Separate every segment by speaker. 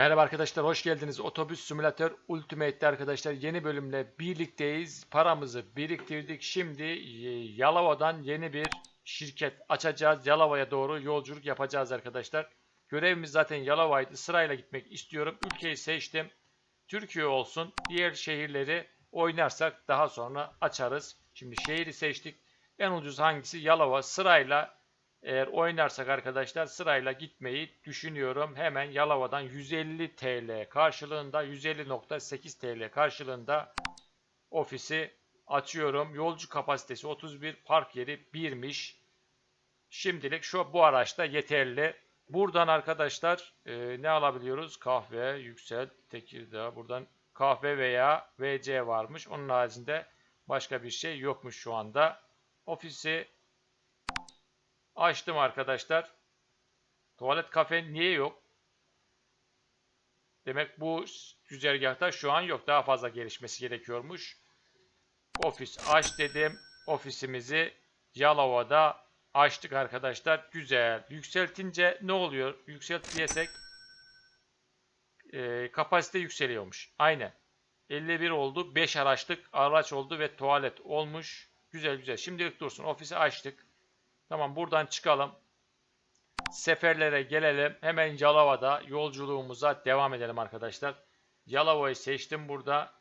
Speaker 1: Merhaba arkadaşlar, hoş geldiniz. Otobüs Simülatör Ultimate'de arkadaşlar yeni bölümle birlikteyiz. Paramızı biriktirdik. Şimdi e, Yalova'dan yeni bir şirket açacağız. Yalova'ya doğru yolculuk yapacağız arkadaşlar. Görevimiz zaten Yalova'ydı. Sırayla gitmek istiyorum. Ülkeyi seçtim. Türkiye olsun. Diğer şehirleri oynarsak daha sonra açarız. Şimdi şehri seçtik. En ucuz hangisi? Yalova. Sırayla eğer oynarsak arkadaşlar sırayla gitmeyi düşünüyorum. Hemen Yalova'dan 150 TL karşılığında 150.8 TL karşılığında ofisi açıyorum. Yolcu kapasitesi 31, park yeri 1'miş. Şimdilik şu bu araçta yeterli. Buradan arkadaşlar e, ne alabiliyoruz? Kahve, Yüksel, Tekirdağ. Buradan kahve veya VC varmış. Onun haricinde başka bir şey yokmuş şu anda. Ofisi Açtım arkadaşlar. Tuvalet kafe niye yok? Demek bu güzergahta şu an yok. Daha fazla gelişmesi gerekiyormuş. Ofis aç dedim. Ofisimizi Yalova'da açtık arkadaşlar. Güzel. Yükseltince ne oluyor? Yükselt diyesek e, kapasite yükseliyormuş. Aynen. 51 oldu. 5 araçlık araç oldu ve tuvalet olmuş. Güzel güzel. Şimdilik dursun. Ofisi açtık. Tamam buradan çıkalım. Seferlere gelelim. Hemen Yalova'da yolculuğumuza devam edelim arkadaşlar. Yalova'yı seçtim burada.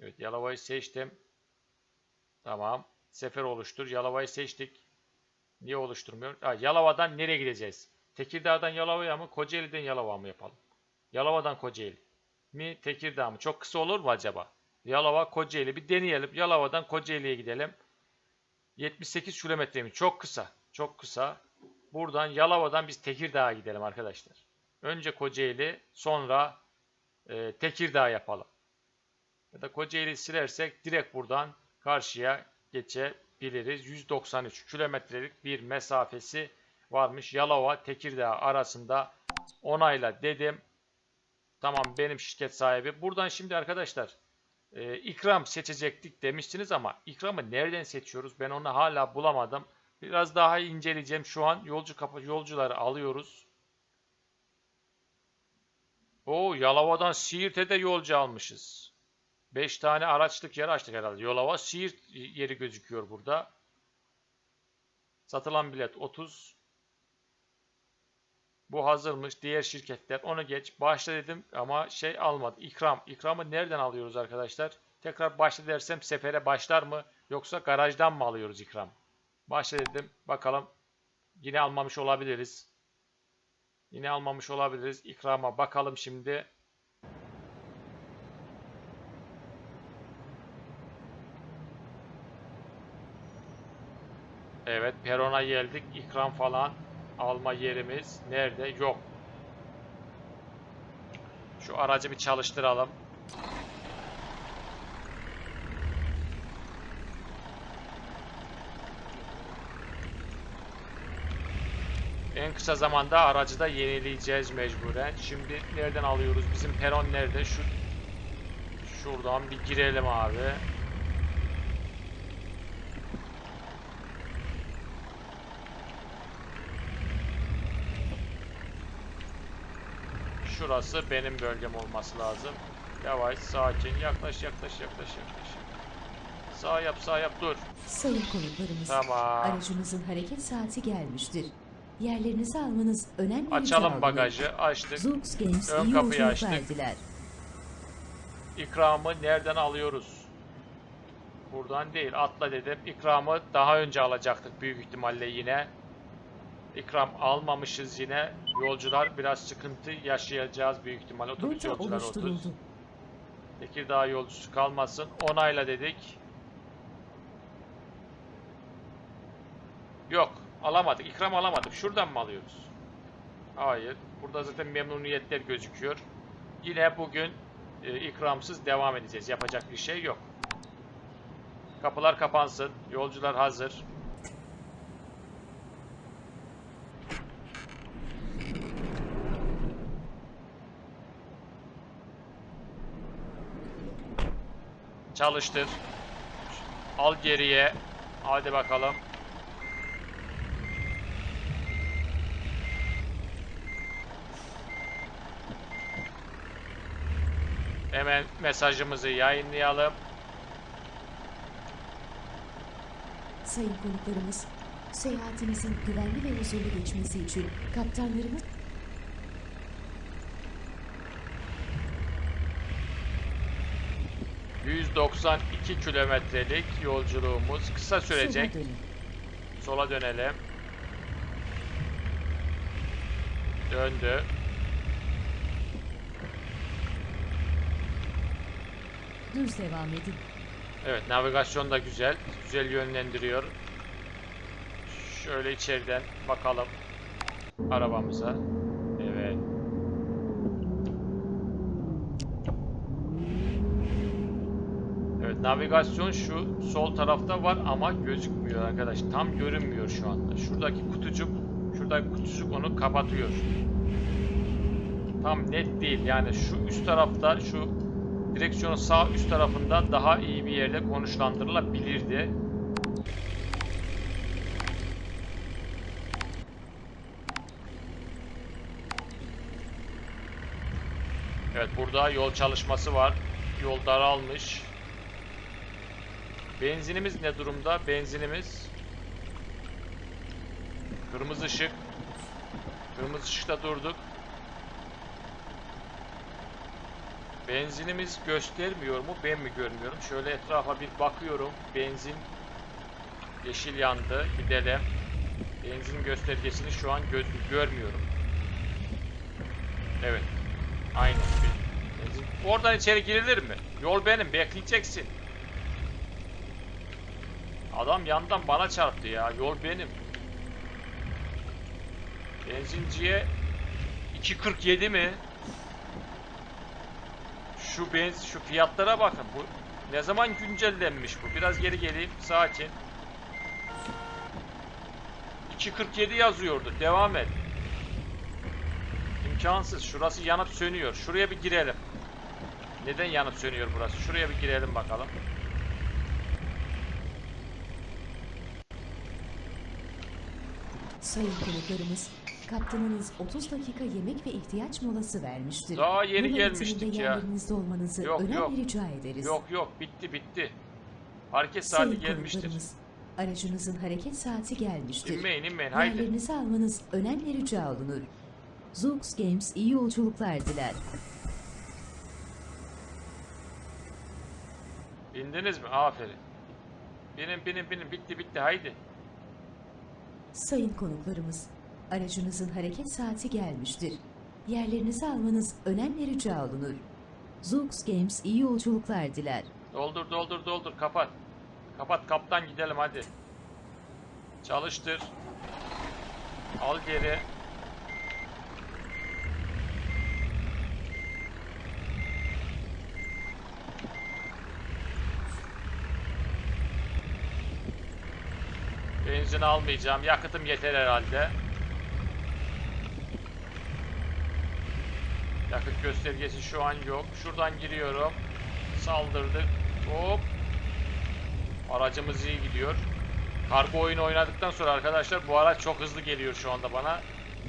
Speaker 1: Evet Yalova'yı seçtim. Tamam. Sefer oluştur. Yalova'yı seçtik. Niye oluşturmuyor? Ha, Yalova'dan nereye gideceğiz? Tekirdağ'dan Yalova'ya mı? Kocaeli'den Yalova mı yapalım? Yalova'dan Kocaeli mi? Tekirdağ mı? Çok kısa olur mu acaba? Yalova, Kocaeli. Bir deneyelim. Yalova'dan Kocaeli'ye gidelim. 78 kilometremiz. Çok kısa. Çok kısa. Buradan Yalova'dan biz Tekirdağ'a gidelim arkadaşlar. Önce Kocaeli sonra e, Tekirdağ yapalım. Ya da Kocaeli silersek direkt buradan karşıya geçebiliriz. 193 kilometrelik bir mesafesi varmış. Yalova Tekirdağ arasında onayla dedim. Tamam benim şirket sahibi. Buradan şimdi arkadaşlar e, ikram seçecektik demiştiniz ama ikramı nereden seçiyoruz? Ben onu hala bulamadım. Biraz daha inceleyeceğim. Şu an yolcu kapı yolcuları alıyoruz. O Yalova'dan Siirt'e de yolcu almışız. 5 tane araçlık yer açtık herhalde. Yolova Siirt yeri gözüküyor burada. Satılan bilet 30. Bu hazırmış. Diğer şirketler onu geç. Başla dedim ama şey almadı. İkram. İkramı nereden alıyoruz arkadaşlar? Tekrar başla dersem sefere başlar mı? Yoksa garajdan mı alıyoruz ikram? Başla dedim. Bakalım. Yine almamış olabiliriz. Yine almamış olabiliriz. İkrama bakalım şimdi. Evet perona geldik. İkram falan alma yerimiz nerede? Yok. Şu aracı bir çalıştıralım. En kısa zamanda aracı da yenileyeceğiz mecburen. Şimdi nereden alıyoruz? Bizim peron nerede? Şu Şuradan bir girelim abi. Şurası benim bölgem olması lazım. Yavaş, sakin. Yaklaş, yaklaş, yaklaş, yaklaş. Sağ yap, sağ yap, dur.
Speaker 2: Sayın konuklarımız,
Speaker 1: Tamam.
Speaker 2: aracımızın hareket saati gelmiştir. Yerlerinizi almanız önemli bir
Speaker 1: Açalım bagajı, açtık.
Speaker 2: Zux Games
Speaker 1: Ön kapıyı açtık.
Speaker 2: diler.
Speaker 1: İkramı nereden alıyoruz? Buradan değil, atla dedim. İkramı daha önce alacaktık büyük ihtimalle yine. İkram almamışız yine. Yolcular biraz sıkıntı yaşayacağız büyük ihtimalle. Otobüs
Speaker 2: Rota
Speaker 1: yolcular 30.
Speaker 2: oluşturuldu.
Speaker 1: Tekirdağ yolcusu kalmasın. Onayla dedik. Yok. Alamadık. İkram alamadık. Şuradan mı alıyoruz? Hayır. Burada zaten memnuniyetler gözüküyor. Yine bugün e, ikramsız devam edeceğiz. Yapacak bir şey yok. Kapılar kapansın. Yolcular hazır. Çalıştır. Al geriye. Hadi bakalım. Hemen mesajımızı yayınlayalım.
Speaker 2: Sayın konuklarımız, seyahatinizin güvenli ve huzurlu geçmesi için kaptanlarımız
Speaker 1: 192 kilometrelik yolculuğumuz kısa sürecek.
Speaker 2: sola
Speaker 1: dönelim. Döndü.
Speaker 2: Düz devam edin.
Speaker 1: Evet navigasyon da güzel. Güzel yönlendiriyor. Şöyle içeriden bakalım arabamıza. Evet. Evet navigasyon şu sol tarafta var ama gözükmüyor arkadaş. Tam görünmüyor şu anda. Şuradaki kutucuk şuradaki kutucuk onu kapatıyor. Tam net değil. Yani şu üst tarafta şu direksiyonun sağ üst tarafında daha iyi bir yerde konuşlandırılabilirdi. Evet burada yol çalışması var. Yol daralmış. Benzinimiz ne durumda? Benzinimiz kırmızı ışık. Kırmızı ışıkta durduk. Benzinimiz göstermiyor mu? Ben mi görmüyorum? Şöyle etrafa bir bakıyorum. Benzin yeşil yandı. Gidelim. Benzin göstergesini şu an göz görmüyorum. Evet. Aynen. Benzin. Oradan içeri girilir mi? Yol benim. Bekleyeceksin. Adam yandan bana çarptı ya. Yol benim. Benzinciye 2.47 mi? Şu benz şu fiyatlara bakın. Bu ne zaman güncellenmiş bu? Biraz geri geleyim. Sakin. 2.47 yazıyordu. Devam et. İmkansız. Şurası yanıp sönüyor. Şuraya bir girelim. Neden yanıp sönüyor burası? Şuraya bir girelim bakalım.
Speaker 2: Sayın konuklarımız, kaptanınız 30 dakika yemek ve ihtiyaç molası vermiştir.
Speaker 1: Daha yeni
Speaker 2: Mola
Speaker 1: gelmiştik ya.
Speaker 2: yerlerinizde olmanızı
Speaker 1: Yok,
Speaker 2: önemli
Speaker 1: yok.
Speaker 2: rica ederiz.
Speaker 1: Yok yok bitti bitti. Hareket
Speaker 2: Sayın
Speaker 1: saati gelmiştir.
Speaker 2: konuklarımız, aracınızın hareket saati gelmiştir.
Speaker 1: İnmeyin inmeyin haydi.
Speaker 2: Yerlerinizi almanız önemli rica olunur. Zoox Games iyi yolculuklar diler.
Speaker 1: Bindiniz mi? Aferin. Binin binin binin bitti bitti haydi.
Speaker 2: Sayın konuklarımız, aracınızın hareket saati gelmiştir. Yerlerinizi almanız önemli rica olunur. Zoox Games iyi yolculuklar diler.
Speaker 1: Doldur doldur doldur kapat. Kapat kaptan gidelim hadi. Çalıştır. Al geri. Benzin almayacağım. Yakıtım yeter herhalde. Yakıt göstergesi şu an yok. Şuradan giriyorum. Saldırdık. Hop. Aracımız iyi gidiyor. Kargo oyunu oynadıktan sonra arkadaşlar bu araç çok hızlı geliyor şu anda bana.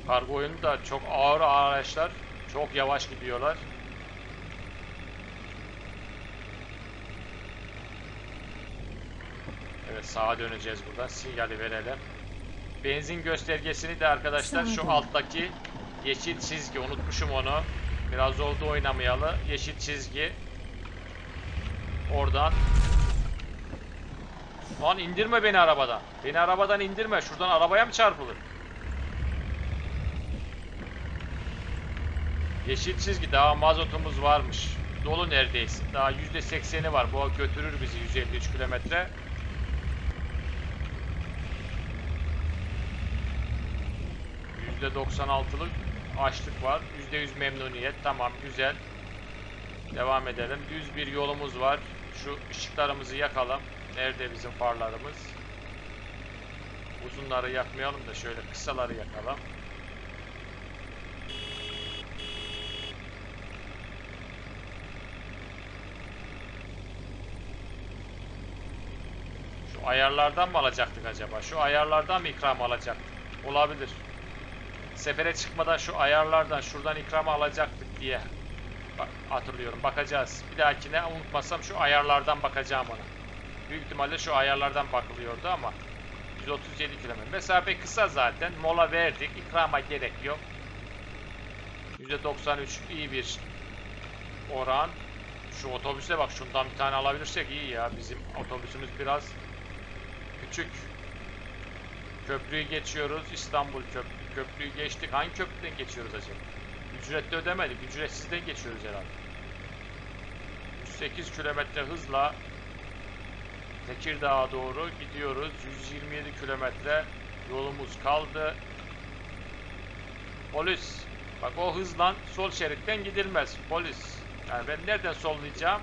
Speaker 1: Kargo oyunu da çok ağır araçlar. Çok yavaş gidiyorlar. Evet sağa döneceğiz buradan. Sinyali verelim. Benzin göstergesini de arkadaşlar şu alttaki yeşil çizgi unutmuşum onu. Biraz oldu oynamayalı. Yeşil çizgi. Oradan. Lan indirme beni arabadan. Beni arabadan indirme. Şuradan arabaya mı çarpılır? Yeşil çizgi daha mazotumuz varmış. Dolu neredeyse. Daha %80'i var. Bu götürür bizi 153 kilometre. %96'lık açlık var. %100 memnuniyet. Tamam güzel. Devam edelim. Düz bir yolumuz var. Şu ışıklarımızı yakalım. Nerede bizim farlarımız? Uzunları yakmayalım da şöyle kısaları yakalım. Şu ayarlardan mı alacaktık acaba? Şu ayarlardan mı ikram alacaktık? Olabilir. Sefere çıkmadan şu ayarlardan şuradan ikram alacaktık diye hatırlıyorum. Bakacağız. Bir dahakine unutmazsam şu ayarlardan bakacağım ona. Büyük ihtimalle şu ayarlardan bakılıyordu ama 137 kilometre. Mesafe kısa zaten. Mola verdik. İkrama gerek yok. %93 iyi bir oran. Şu otobüse bak şundan bir tane alabilirsek iyi ya. Bizim otobüsümüz biraz küçük. Köprüyü geçiyoruz. İstanbul Köprü. Köprüyü geçtik. Hangi köprüden geçiyoruz acaba? Ücretli ödemedik. Ücretsizden geçiyoruz herhalde. 108 kilometre hızla Tekirdağ'a doğru gidiyoruz. 127 kilometre yolumuz kaldı. Polis. Bak o hızla sol şeritten gidilmez. Polis. Yani ben nereden sollayacağım?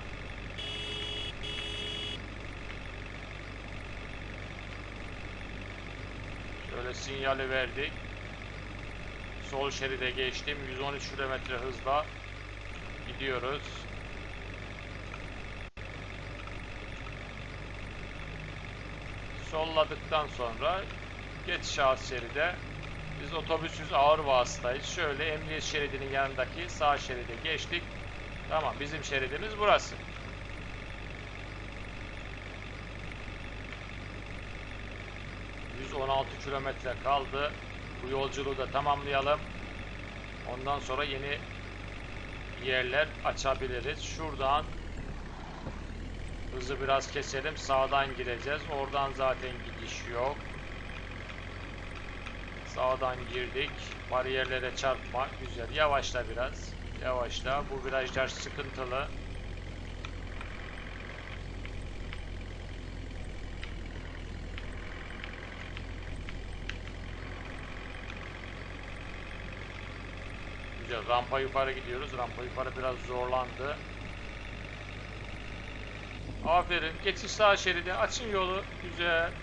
Speaker 1: Şöyle sinyali verdik. Sol şeride geçtim. 113 kilometre hızla gidiyoruz. Solladıktan sonra geç şahıs şeride. Biz otobüsüz ağır vasıtayız. Şöyle emniyet şeridinin yanındaki sağ şeride geçtik. Tamam bizim şeridimiz burası. ...116 kilometre kaldı. Bu yolculuğu da tamamlayalım. Ondan sonra yeni yerler açabiliriz. Şuradan hızı biraz keselim. Sağdan gireceğiz. Oradan zaten gidiş yok. Sağdan girdik. Bariyerlere çarpma. Güzel. Yavaşla biraz. Yavaşla. Bu virajlar sıkıntılı. Güzel. Rampa yukarı gidiyoruz. Rampa yukarı biraz zorlandı. Aferin. Geçiş sağ şeridi. Açın yolu. Güzel.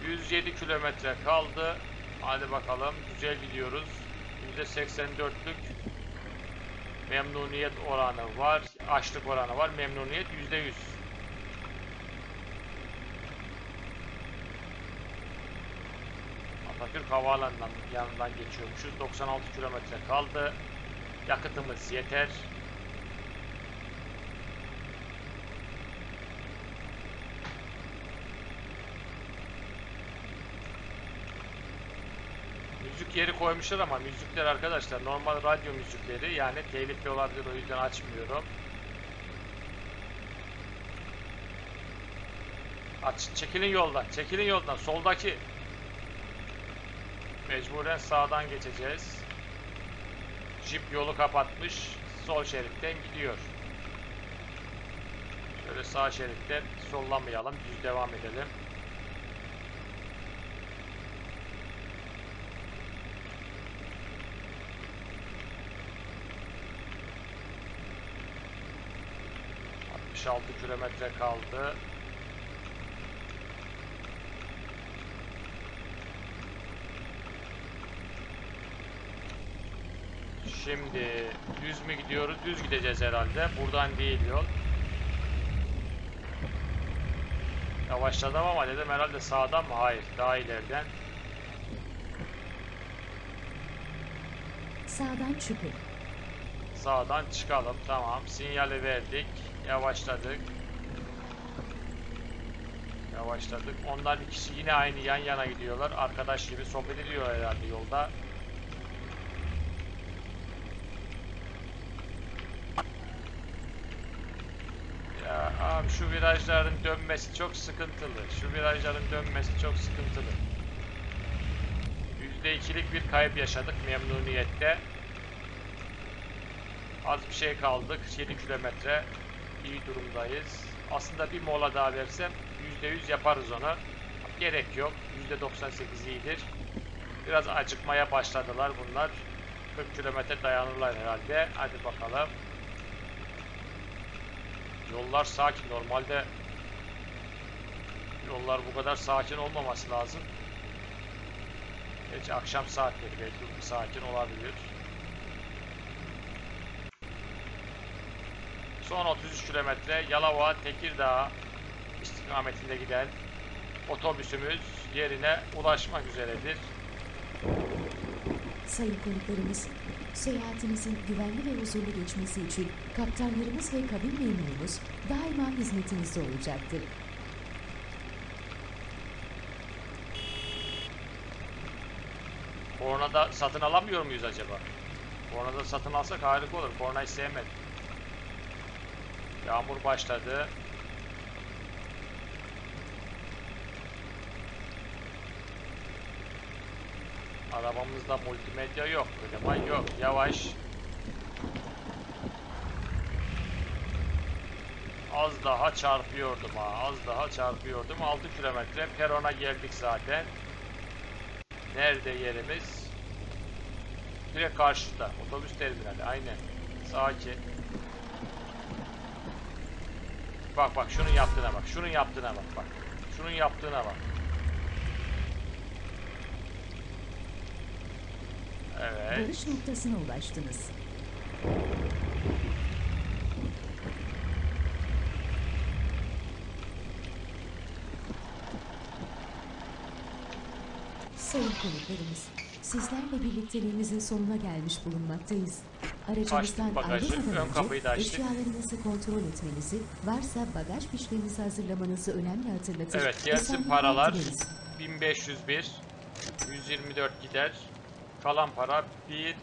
Speaker 1: ...107 kilometre kaldı. Hadi bakalım. Güzel gidiyoruz. %84'lük memnuniyet oranı var. Açlık oranı var. Memnuniyet %100. Atatürk Havaalanı'ndan yanından geçiyormuşuz. 96 kilometre kaldı. Yakıtımız yeter. Müzik yeri koymuşlar ama müzikler arkadaşlar normal radyo müzikleri yani telifli olabilir o yüzden açmıyorum. Aç, çekilin yoldan, çekilin yoldan. Soldaki Mecburen sağdan geçeceğiz. Jeep yolu kapatmış. Sol şeritten gidiyor. Şöyle sağ şeritten sollamayalım. Düz devam edelim. ...66 kilometre kaldı. Şimdi düz mü gidiyoruz? Düz gideceğiz herhalde. Buradan değil yol. Yavaşladım ama dedim herhalde sağdan mı? Hayır. Daha ileriden.
Speaker 2: Sağdan çıkın.
Speaker 1: Sağdan çıkalım. Tamam. Sinyali verdik. Yavaşladık. Yavaşladık. Onlar ikisi yine aynı yan yana gidiyorlar. Arkadaş gibi sohbet ediyor herhalde yolda. Ya abi şu virajların dönmesi çok sıkıntılı. Şu virajların dönmesi çok sıkıntılı. %2'lik bir kayıp yaşadık memnuniyette. Az bir şey kaldık. 7 kilometre. iyi durumdayız. Aslında bir mola daha versem %100 yaparız onu. Gerek yok. %98 iyidir. Biraz acıkmaya başladılar bunlar. 40 kilometre dayanırlar herhalde. Hadi bakalım. Yollar sakin. Normalde yollar bu kadar sakin olmaması lazım. Geç akşam saatleri belki sakin olabilir. Son 33 kilometre Yalova Tekirdağ istikametinde giden otobüsümüz yerine ulaşmak üzeredir.
Speaker 2: Sayın konuklarımız, seyahatinizin güvenli ve huzurlu geçmesi için kaptanlarımız ve kabin memurumuz daima hizmetinizde olacaktır.
Speaker 1: Kornada satın alamıyor muyuz acaba? Kornada satın alsak harika olur. Kornayı sevmedim. Yağmur başladı. Arabamızda multimedya yok. Kliman yok. Yavaş. Az daha çarpıyordum ha. Az daha çarpıyordum. 6 kilometre perona geldik zaten. Nerede yerimiz? Direkt karşıda. Otobüs terminali. Aynen. Sakin. Bak bak şunun yaptığına bak. Şunun yaptığına bak bak. Şunun yaptığına bak.
Speaker 2: Varış noktasına ulaştınız. Sayın konuklarımız, sizlerle birlikteliğimizin sonuna gelmiş bulunmaktayız. Aracımızdan
Speaker 1: Açtık bagajı,
Speaker 2: ayrılmadan
Speaker 1: ön kapıyı da
Speaker 2: önce
Speaker 1: açtık.
Speaker 2: eşyalarınızı kontrol etmenizi, varsa bagaj fişlerinizi hazırlamanızı önemli hatırlatır.
Speaker 1: Evet gelsin paralar.
Speaker 2: dileriz.
Speaker 1: 1501 124 gider. Kalan para 1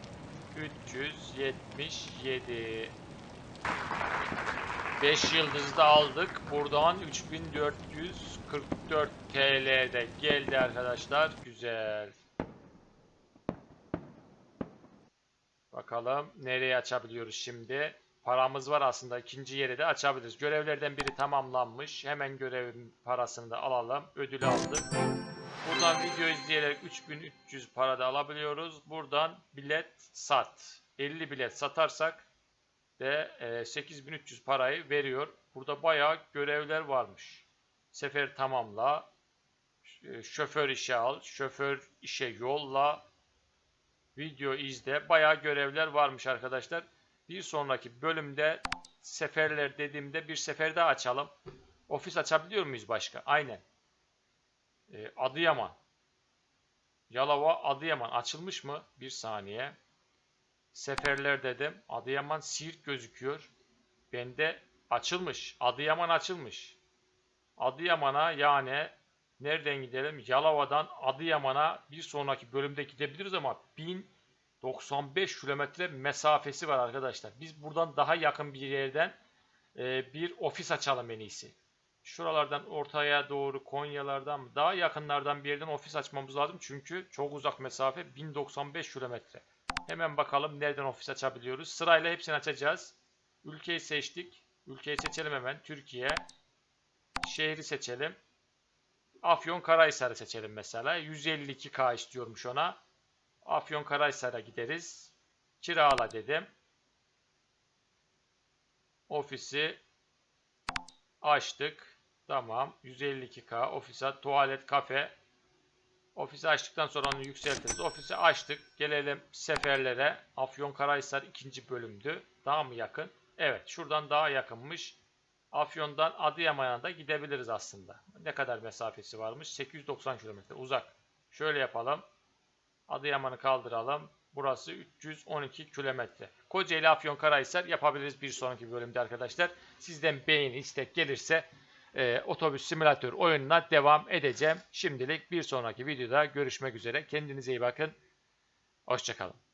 Speaker 1: 377 5 yıldızı da aldık. Buradan 3444 TL'de geldi arkadaşlar. Güzel. Bakalım nereye açabiliyoruz şimdi. Paramız var aslında. ikinci yeri de açabiliriz. Görevlerden biri tamamlanmış. Hemen görevin parasını da alalım. Ödül aldık. Buradan video izleyerek 3300 para da alabiliyoruz. Buradan bilet sat. 50 bilet satarsak de e, 8300 parayı veriyor. Burada bayağı görevler varmış. Sefer tamamla. ş- Şoför işe al. Şoför işe yolla. Video izle. Bayağı görevler varmış arkadaşlar. Bir sonraki bölümde seferler dediğimde bir sefer daha açalım. Ofis açabiliyor muyuz başka? Aynen. Ee, Adıyaman. Yalova Adıyaman açılmış mı? Bir saniye. Seferler dedim. Adıyaman Siirt gözüküyor. Bende açılmış. Adıyaman açılmış. Adıyaman'a yani nereden gidelim? Yalova'dan Adıyaman'a bir sonraki bölümde gidebiliriz ama 1095 kilometre mesafesi var arkadaşlar. Biz buradan daha yakın bir yerden e, bir ofis açalım en iyisi. Şuralardan ortaya doğru Konyalardan daha yakınlardan bir yerden ofis açmamız lazım. Çünkü çok uzak mesafe 1095 kilometre. Hemen bakalım nereden ofis açabiliyoruz. Sırayla hepsini açacağız. Ülkeyi seçtik. Ülkeyi seçelim hemen. Türkiye. Şehri seçelim. Afyon Karahisar'ı seçelim mesela. 152K istiyormuş ona. Afyon Karahisar'a gideriz. Kirala dedim. Ofisi açtık. Tamam. 152K. Ofise tuvalet, kafe. Ofisi açtıktan sonra onu yükseltiriz. Ofisi açtık. Gelelim seferlere. Afyon Karahisar ikinci bölümdü. Daha mı yakın? Evet. Şuradan daha yakınmış. Afyon'dan Adıyaman'a da gidebiliriz aslında. Ne kadar mesafesi varmış? 890 kilometre. Uzak. Şöyle yapalım. Adıyaman'ı kaldıralım. Burası 312 kilometre. Kocaeli Afyon Karahisar yapabiliriz bir sonraki bölümde arkadaşlar. Sizden beğeni istek gelirse e, otobüs simülatör oyununa devam edeceğim. Şimdilik bir sonraki videoda görüşmek üzere. Kendinize iyi bakın. Hoşçakalın.